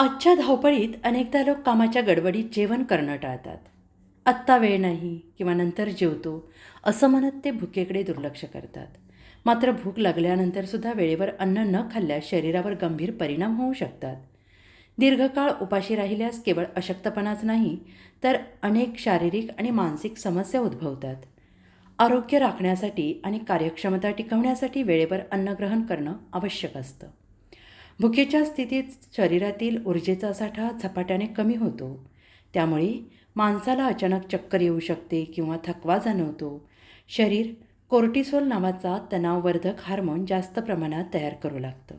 आजच्या धावपळीत अनेकदा लोक कामाच्या गडबडीत जेवण करणं टाळतात. आत्ता वेळ नाही किंवा नंतर जेवतो असं म्हणत ते भुकेकडे दुर्लक्ष करतात. मात्र भूक लागल्यानंतरसुद्धा वेळेवर अन्न न खाल्ल्यास शरीरावर गंभीर परिणाम होऊ शकतात. दीर्घकाळ उपाशी राहिल्यास केवळ अशक्तपणाच नाही तर अनेक शारीरिक आणि मानसिक समस्या उद्भवतात. आरोग्य राखण्यासाठी आणि कार्यक्षमता टिकवण्यासाठी वेळेवर अन्नग्रहण करणं आवश्यक असतं. भुकेच्या स्थितीत शरीरातील ऊर्जेचा साठा झपाट्याने कमी होतो. त्यामुळे माणसाला अचानक चक्कर येऊ शकते किंवा थकवा जाणवतो. शरीर कोर्टिसोल नावाचा तणाववर्धक हार्मोन जास्त प्रमाणात तयार करू लागतं.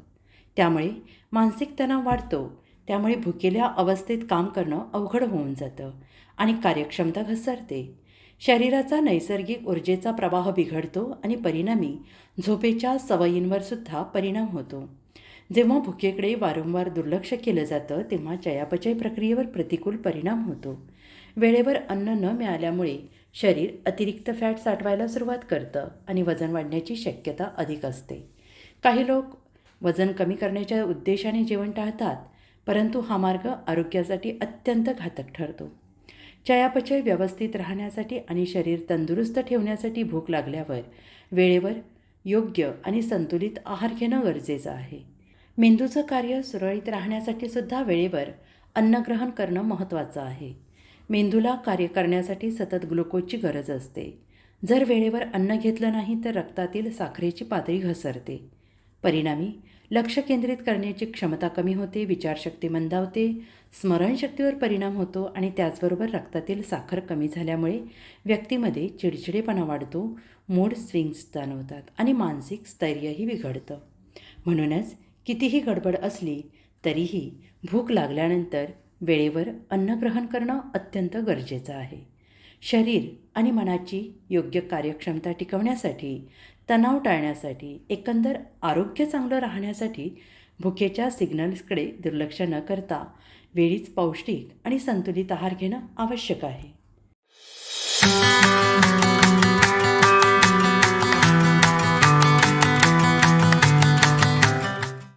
त्यामुळे मानसिक तणाव वाढतो. त्यामुळे भुकेल्या अवस्थेत काम करणं अवघड होऊन जातं आणि कार्यक्षमता घसरते. शरीराचा नैसर्गिक ऊर्जेचा प्रवाह बिघडतो आणि परिणामी झोपेच्या सवयींवर सुद्धा परिणाम होतो. जेव्हा भुकेकडे वारंवार दुर्लक्ष केलं जातं तेव्हा चयापचय प्रक्रियेवर प्रतिकूल परिणाम होतो. वेळेवर अन्न न मिळाल्यामुळे शरीर अतिरिक्त फॅट साठवायला सुरुवात करतं आणि वजन वाढण्याची शक्यता अधिक असते. काही लोक वजन कमी करण्याच्या उद्देशाने जेवण टाळतात परंतु हा मार्ग आरोग्यासाठी अत्यंत घातक ठरतो. चयापचय व्यवस्थित राहण्यासाठी आणि शरीर तंदुरुस्त ठेवण्यासाठी भूक लागल्यावर वेळेवर योग्य आणि संतुलित आहार घेणं गरजेचं आहे. मेंदूचं कार्य सुरळीत राहण्यासाठी सुद्धा वेळेवर अन्नग्रहण करणं महत्त्वाचं आहे. मेंदूला कार्य करण्यासाठी सतत ग्लुकोजची गरज असते. जर वेळेवर अन्न घेतलं नाही तर रक्तातील साखरेची पातळी घसरते. परिणामी लक्ष केंद्रित करण्याची क्षमता कमी होते विचारशक्ती मंदावते स्मरणशक्तीवर परिणाम होतो आणि त्याचबरोबर रक्तातील साखर कमी झाल्यामुळे व्यक्तीमध्ये चिडचिडेपणा वाढतो मूड स्विंग्स जाणवतात आणि मानसिक स्थैर्यही बिघडतं. म्हणूनच कितीही गडबड असली तरीही भूक लागल्यानंतर वेळेवर अन्नग्रहण करणं अत्यंत गरजेचं आहे. शरीर आणि मनाची योग्य कार्यक्षमता टिकवण्यासाठी तणाव टाळण्यासाठी एकंदर आरोग्य चांगलं राहण्यासाठी भुकेच्या सिग्नल्सकडे दुर्लक्ष न करता वेळीच पौष्टिक आणि संतुलित आहार घेणं आवश्यक आहे.